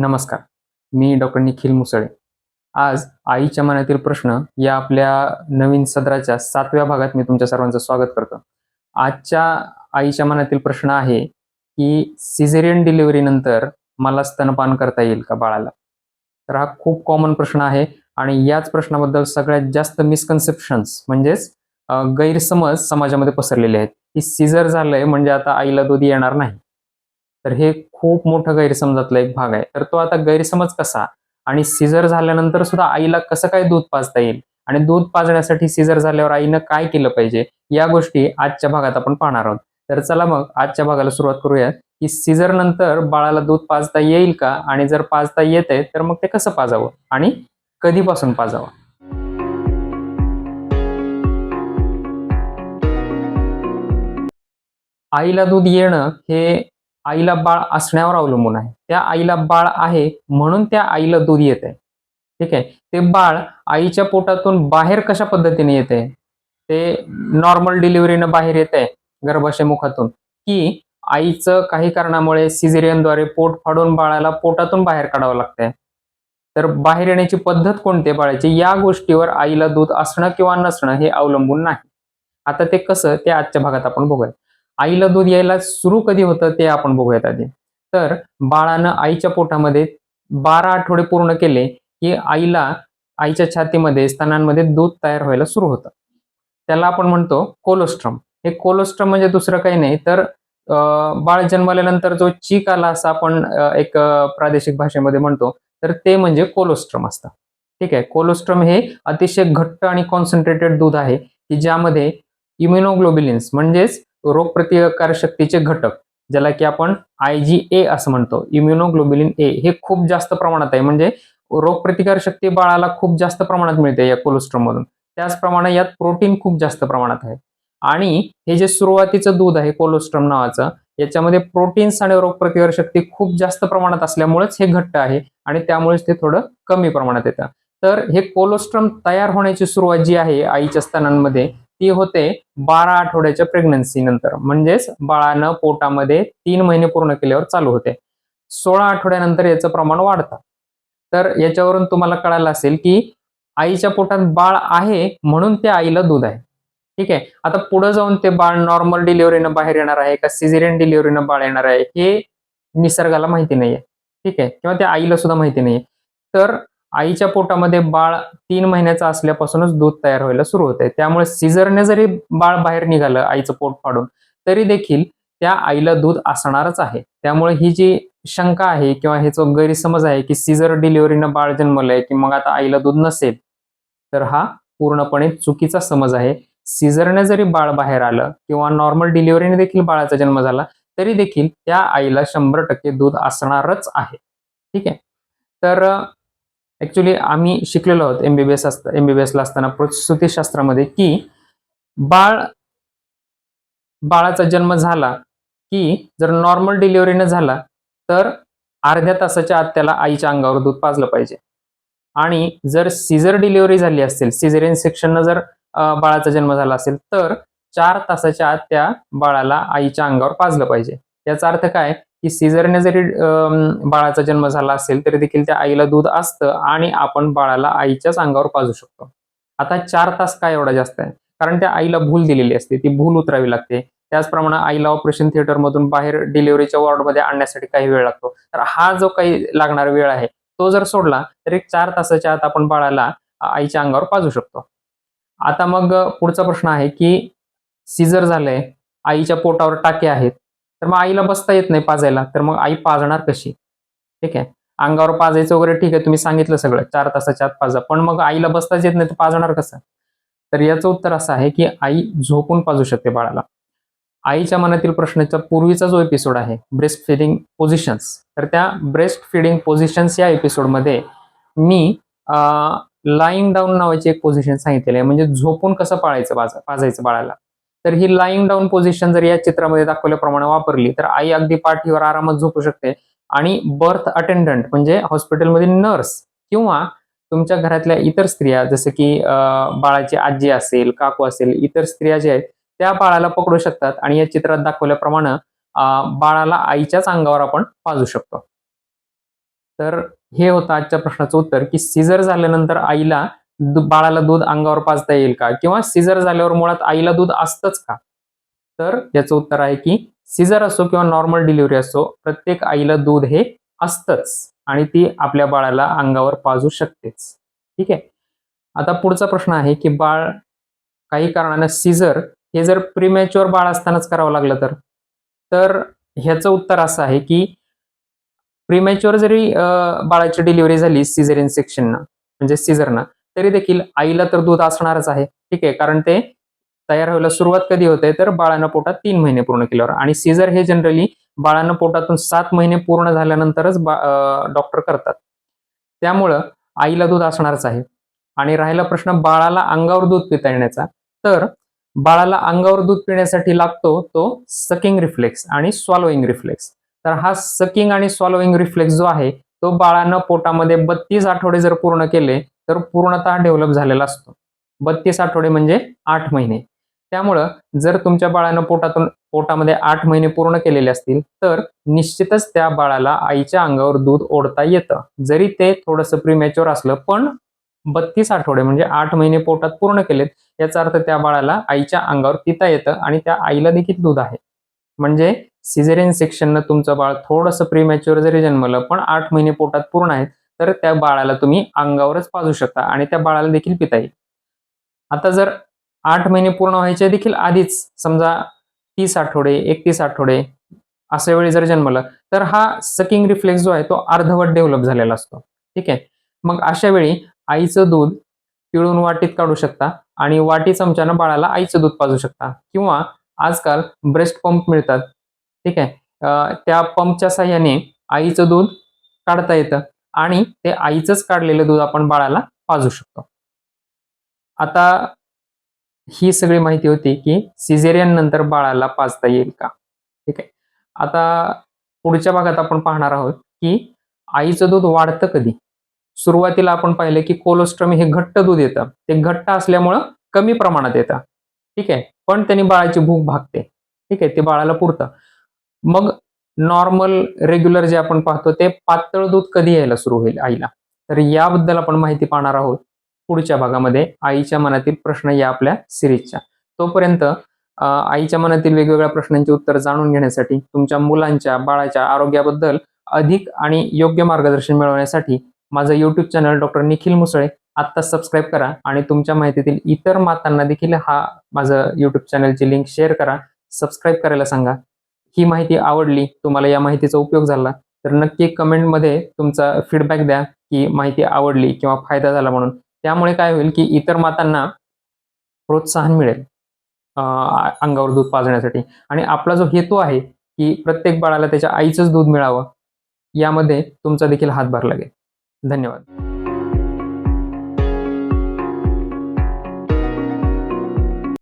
नमस्कार. मी डॉक्टर निखिल मुसळे. आज आईच्या मनातील प्रश्न या आपल्या नवीन सदराच्या सातव्या भागात मी तुमच्या सर्वांचं स्वागत करतो. आजच्या आईच्या मनातील प्रश्न आहे की सिझेरियन डिलिव्हरी नंतर मला स्तनपान करता येईल का बाळाला? तर हा खूप कॉमन प्रश्न आहे आणि याच प्रश्नाबद्दल सगळ्यात जास्त मिसकन्सेप्शन्स म्हणजेच गैरसमज समाजामध्ये पसरलेले आहेत. की सिझर झालंय म्हणजे आता आईला दूध येणार नाही. तर हे खूप मोठं गैरसमजातला एक भाग आहे. तर तो आता गैरसमज कसा? आणि सिझर झाल्यानंतर सुद्धा आईला कसं काय दूध पाजता येईल? आणि दूध पाजण्यासाठी सिझर झाल्यावर आईनं काय केलं पाहिजे? या गोष्टी आजच्या भागात आपण पाहणार आहोत. तर चला मग आजच्या भागाला सुरुवात करूया की सिझर नंतर बाळाला दूध पाजता येईल का? आणि जर पाजता येते तर मग ते कसं पाजावं? आणि कधीपासून पाजावं? आईला दूध येणं हे आईला बाळ असण्यावर अवलंबून आहे. त्या आईला बाळ आहे म्हणून त्या आईला दूध येत. आहे ठीक आहे? ते बाळ आईच्या पोटातून बाहेर कशा पद्धतीने येते? ते नॉर्मल डिलिव्हरीनं बाहेर येते गर्भाशय मुखातून. की आईचं काही कारणामुळे सिझेरियनद्वारे पोट फाडून बाळाला पोटातून बाहेर काढावं लागतंय. तर बाहेर येण्याची पद्धत कोणती बाळाची? या गोष्टीवर आईला दूध असणं किंवा नसणं हे अवलंबून नाही. आता ते कसं? ते आजच्या भागात आपण बघूया. आईला दूध यायला सुरू कधी होतं ते आपण बघूयात आधी. तर बाळानं आईच्या पोटामध्ये बारा आठवडे पूर्ण केले की आईला आईच्या छातीमध्ये स्तनांमध्ये दूध तयार व्हायला सुरू होतं. त्याला आपण म्हणतो कोलोस्ट्रम. हे कोलोस्ट्रम म्हणजे दुसरं काही नाही तर बाळ जन्मल्यानंतर जो चीक आला असं आपण एक प्रादेशिक भाषेमध्ये म्हणतो तर ते म्हणजे कोलोस्ट्रम असतं. ठीक आहे? कोलोस्ट्रम हे अतिशय घट्ट आणि कॉन्सन्ट्रेटेड दूध आहे की ज्यामध्ये इम्युनोग्लोबिलिन्स म्हणजेच रोगप्रतिकार शक्तीचे घटक ज्याला की आपण आय जी ए असं म्हणतो. इम्युनोग्लोबिलिन ए हे खूप जास्त प्रमाणात आहे. म्हणजे रोगप्रतिकार शक्ती बाळाला खूप जास्त प्रमाणात मिळते या कोलेस्ट्रॉलमधून त्याचप्रमाणे यात प्रोटीन खूप जास्त प्रमाणात आहे. आणि हे जे सुरुवातीचं दूध आहे कोलोस्ट्रम नावाचं याच्यामध्ये प्रोटीन्स आणि रोगप्रतिकार शक्ती खूप जास्त प्रमाणात असल्यामुळेच हे घट्ट आहे आणि त्यामुळेच ते थोडं कमी प्रमाणात येतं. तर हे कोलोस्ट्रम तयार होण्याची सुरुवात जी आहे आईच्या स्तनांमध्ये ती होते बारा आठवड्याच्या प्रेग्नन्सी नंतर. म्हणजेच बाळानं पोटामध्ये तीन महिने पूर्ण केल्यावर चालू होते. सोळा आठवड्यानंतर याचं प्रमाण वाढतं. तर याच्यावरून तुम्हाला कळालं असेल की आईच्या पोटात बाळ आहे म्हणून त्या आईला दूध आहे. ठीक आहे? आता पुढे जाऊन ते बाळ नॉर्मल डिलिव्हरीनं बाहेर येणार आहे का सिझेरियन डिलिव्हरीनं बाळ येणार आहे हे निसर्गाला माहिती नाहीये. ठीक आहे? किंवा त्या आईला सुद्धा माहिती नाहीये. तर आईच्या पोटामध्ये बाळ तीन महिन्याचा असल्यापासूनच दूध तयार व्हायला सुरू होते त्यामुळे सिझरने जरी बाळ बाहेर निघालं आईचं पोट फाडून तरी देखील त्या आईला दूध असणारच आहे. त्यामुळे ही जी शंका आहे किंवा हे जो गैरसमज आहे की सिझर डिलिव्हरीनं बाळ जन्मलंय की मग आता आईला दूध नसेल तर हा पूर्णपणे चुकीचा समज आहे. सिझरने जरी बाळ बाहेर आलं किंवा नॉर्मल डिलिव्हरीने देखील बाळाचा जन्म झाला तरी देखील त्या आईला शंभर टक्के दूध असणारच आहे. ठीक आहे? तर ॲक्च्युली आम्ही शिकलेलो आहोत एमबीबीएस असता एमबीबीएस ला असताना प्रसूतीशास्त्रामध्ये की बाळ बाळाचा जन्म झाला की जर नॉर्मल डिलिव्हरीनं झाला तर अर्ध्या तासाच्या आत त्याला आईच्या अंगावर दूध पाजलं पाहिजे. आणि जर सिझर डिलिव्हरी झाली असेल सिझेरियन सेक्शननं जर बाळाचा जन्म झाला असेल तर चार तासाच्या आत त्या बाळाला आईच्या अंगावर पाजलं पाहिजे. याचा अर्थ काय? की सिझरने जरी बाळाचा जन्म झाला असेल तरी देखील त्या आईला दूध असतं आणि आपण बाळाला आईच्याच अंगावर पाजू शकतो. आता चार तास काय एवढा जास्त आहे? कारण त्या आईला भूल दिलेली असते ती भूल उतरावी लागते. त्याचप्रमाणे आईला ऑपरेशन थिएटर मधून बाहेर डिलिव्हरीच्या वॉर्डमध्ये आणण्यासाठी काही वेळ लागतो. तर हा जो काही लागणारा वेळ आहे तो जर सोडला तर एक चार तासाच्या आत आपण बाळाला आईच्या अंगावर पाजू शकतो. आता मग पुढचा प्रश्न आहे की सिझर झालंय आईच्या पोटावर टाके आहेत तर मग आईला बसता येत नाही पाजायला. तर मग आई पाजणार कशी? ठीक आहे? अंगावर पाजायचं वगैरे ठीक आहे तुम्ही सांगितलं सगळं. चार तासाच्या आत पाजा. पण मग आईला बसताच येत नाही तर पाजणार कसं? तर याचं उत्तर असं आहे की आई झोपून पाजू शकते बाळाला. आईच्या मनातील प्रश्नाचा पूर्वीचा जो एपिसोड आहे ब्रेस्ट फिडिंग पोझिशन्स तर त्या ब्रेस्ट फिडिंग पोझिशन्स या एपिसोडमध्ये मी लाईंग डाऊन नावाची एक पोझिशन सांगितलेली आहे. म्हणजे झोपून कसं पाळायचं पाजायचं बाळाला? तर ही लाईंग डाऊन पोझिशन जर या चित्रामध्ये दाखवल्याप्रमाणे वापरली तर आई अगदी पाठीवर आरामात झोपू शकते. आणि बर्थ अटेंडंट म्हणजे हॉस्पिटलमधील नर्स किंवा तुमच्या घरातल्या इतर स्त्रिया जसं की बाळाची आजी असेल काकू असेल इतर स्त्रिया ज्या आहेत त्या बाळाला पकडू शकतात. आणि या चित्रात दाखवल्याप्रमाणे बाळाला आईच्याच अंगावर आपण पाजू शकतो. तर हे होतं आजच्या प्रश्नाचं उत्तर की सिझर झाल्यानंतर आईला बाळाला दूध अंगावर पाजता येईल का? किंवा सिझर झाल्यावर मुळात आईला दूध असतंच का? तर याचं उत्तर आहे की सिझर असो किंवा नॉर्मल डिलिव्हरी असो प्रत्येक आईला दूध हे असतंच आणि ती आपल्या बाळाला अंगावर पाजू शकतेच. ठीक आहे? आता पुढचा प्रश्न आहे की बाळ काही कारणानं सिझर हे जर प्रिमॅच्युअर बाळ असतानाच करावं लागलं तर? तर ह्याचं उत्तर असं आहे की प्रिमॅच्युअर जरी बाळाची डिलिव्हरी झाली सिझरियन सेक्शननं म्हणजे सिझरनं तरी देखील आईला तर दूध असणारच आहे. ठीक आहे कारण ते तयार व्हायला सुरुवात कधी होते तर बाळानं पोटात तीन महिने पूर्ण केल्यावर. आणि सीझर हे जनरली बाळानं पोटातून सात महिने पूर्ण झाल्यानंतरच डॉक्टर करतात. त्यामुळं आईला दूध असणारच आहे. आणि राहिला प्रश्न बाळाला अंगावर दूध पिता येण्याचा तर बाळाला अंगावर दूध पिण्यासाठी लागतो तो सकिंग रिफ्लेक्स आणि स्वॉलोईंग रिफ्लेक्स तर हा सकिंग आणि स्वॉलोईंग रिफ्लेक्स जो आहे तो बाळानं पोटामध्ये बत्तीस आठवडे जर पूर्ण केले तर पूर्णतः डेव्हलप झालेला असतो. बत्तीस आठवडे म्हणजे आठ महिने. त्यामुळं जर तुमच्या बाळानं पोटातून पोटामध्ये आठ महिने पूर्ण केलेले असतील तर निश्चितच त्या बाळाला आईच्या अंगावर दूध ओढता येतं. जरी ते थोडंसं प्रीमॅच्युअर असलं पण बत्तीस आठवडे म्हणजे आठ महिने पोटात पूर्ण केलेत याचा अर्थ त्या बाळाला आईच्या अंगावर पिता येतं आणि त्या आईला देखील दूध आहे. म्हणजे सिझेरियन सेक्शननं तुमचं बाळ थोडंसं प्रीमॅच्युअर जरी जन्मलं पण आठ महिने पोटात पूर्ण आहेत तर त्या बाळाला तुम्ही अंगावरच पाजू शकता आणि त्या बाळाला देखील पिता येईल आता जर आठ महिने पूर्ण व्हायचे देखील आधीच समजा तीस आठवडे एकतीस आठवडे अशा वेळी जर जन्मलं तर हा सकिंग रिफ्लेक्स जो आहे तो अर्धवट डेव्हलप झालेला असतो. ठीक आहे? मग अशा वेळी आईचं दूध पिळून वाटीत काढू शकता आणि वाटी चमच्यानं बाळाला आईचं दूध पाजू शकता. किंवा आजकाल ब्रेस्ट पंप मिळतात. ठीक आहे? त्या पंपच्या साह्याने आईचं दूध काढता येतं. आणि ते आईचंच काढलेलं दूध आपण बाळाला पाजू शकतो. आता ही सगळी माहिती होती की सिझेरियन नंतर बाळाला पाजता येईल का? ठीक आहे. आता पुढच्या भागात आपण पाहणार आहोत की आईचं दूध वाढतं कधी? सुरुवातीला आपण पाहिलं की कोलोस्ट्रमी हे घट्ट दूध येतं. ते घट्ट असल्यामुळं कमी प्रमाणात येतं. ठीक आहे. पण त्यांनी बाळाची भूक भागते. ठीक आहे. ते बाळाला पुरतं. मग नॉर्मल रेग्युलर जे आपण पाहतो ते पातळ दूध कधी यायला सुरू होईल आईला? तर याबद्दल आपण माहिती पाहणार आहोत पुढच्या भागामध्ये. आईच्या मनातील प्रश्न या आपल्या सिरीजच्या तोपर्यंत आईच्या मनातील वेगवेगळ्या प्रश्नांची उत्तर जाणून घेण्यासाठी तुमच्या मुलांच्या बाळाच्या आरोग्याबद्दल अधिक आणि योग्य मार्गदर्शन मिळवण्यासाठी माझं YouTube channel doctor Nikhil Musale आत्ता सबस्क्राईब करा आणि तुमच्या माहितीतील इतर मातांना देखील हा माझं यूट्यूब चॅनलची लिंक शेअर करा. सबस्क्राईब करायला सांगा. ही माहिती आवडली तुम्हाला या माहितीचा उपयोग झाला तर नक्की कमेंटमध्ये तुमचा फीडबॅक द्या की माहिती आवडली किंवा फायदा झाला म्हणून. त्यामुळे काय होईल की इतर मातांना प्रोत्साहन मिळेल अंगावर दूध पाजण्यासाठी. आणि आपला जो हेतू आहे की प्रत्येक बाळाला त्याच्या आईचंच दूध मिळावं यामध्ये तुमचा देखील हातभार लागेल. धन्यवाद.